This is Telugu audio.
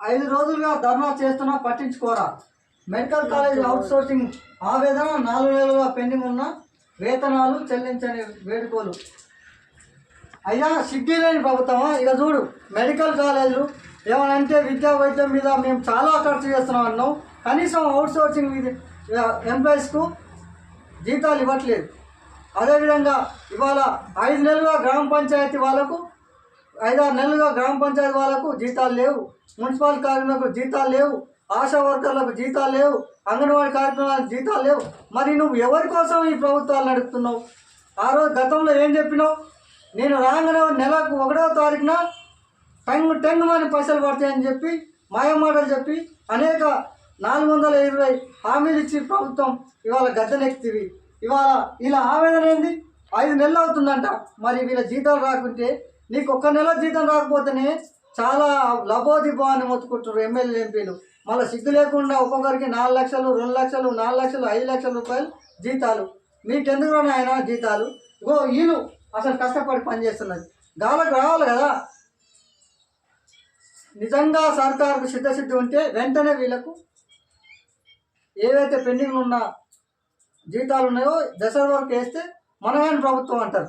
ఐదు రోజులుగా ధర్నా చేస్తున్నా పట్టించుకోరా. మెడికల్ కాలేజ్ అవుట్ సోర్సింగ్ ఆవేదన నాలుగు నెలలుగా పెండింగ్ ఉన్న వేతనాలు చెల్లించని వేడుకోలు. అయ్యా సిగ్గి లేని ప్రభుత్వమా? ఇక చూడు మెడికల్ కాలేజీలు ఏమనంటే విద్యా వైద్యం మీద మేము చాలా ఖర్చు చేస్తున్నాం అన్నాం కనీసం అవుట్ సోర్సింగ్ ఎంప్లాయీస్కు జీతాలు ఇవ్వట్లేదు. అదేవిధంగా ఇవాళ ఐదు నెలలుగా గ్రామ పంచాయతీ వాళ్ళకు ఐదారు నెలలుగా గ్రామ పంచాయతీ వాళ్ళకు జీతాలు లేవు. మున్సిపల్ కార్మికులకు జీతాలు లేవు. ఆశా వర్కర్లకు జీతాలు లేవు. అంగన్వాడీ కార్యక్రమాలకు జీతాలు లేవు. మరి నువ్వు ఎవరి కోసం ఈ ప్రభుత్వాలు నడుపుతున్నావు? ఆ రోజు గతంలో ఏం చెప్పినావు? నేను రాగానే నెలకు ఒకటో తారీఖున టెన్ టెన్ మని పైసలు పడతాయని చెప్పి మాయమాటలు చెప్పి అనేక నాలుగు వందల ఇరవై హామీలు ఇచ్చి ప్రభుత్వం ఇవాళ గద్దెనెక్కివి ఇవాళ ఇలా ఆవేదన ఏంది? ఐదు నెలలు అవుతుందంట. మరి వీళ్ళ జీతాలు రాకుంటే నీకు ఒక్క నెల జీతం రాకపోతేనే చాలా లబోదిబో అని మొత్తుకుంటారు ఎమ్మెల్యే ఎంపీలు. మళ్ళీ సిగ్గు లేకుండా ఒక్కొక్కరికి నాలుగు లక్షలు రెండు లక్షలు నాలుగు లక్షలు ఐదు లక్షల రూపాయలు జీతాలు. మీకెందుకు ఆయన జీతాలు? గో వీళ్ళు అసలు కష్టపడి పనిచేస్తున్నది. గాలకు రావాలి కదా. నిజంగా సర్కారుకు సిద్ధసిద్ధి ఉంటే వెంటనే వీళ్ళకు ఏవైతే పెండింగ్ ఉన్న జీతాలు ఉన్నాయో దశ వరకు వేస్తే మనమేన ప్రభుత్వం అంటారు?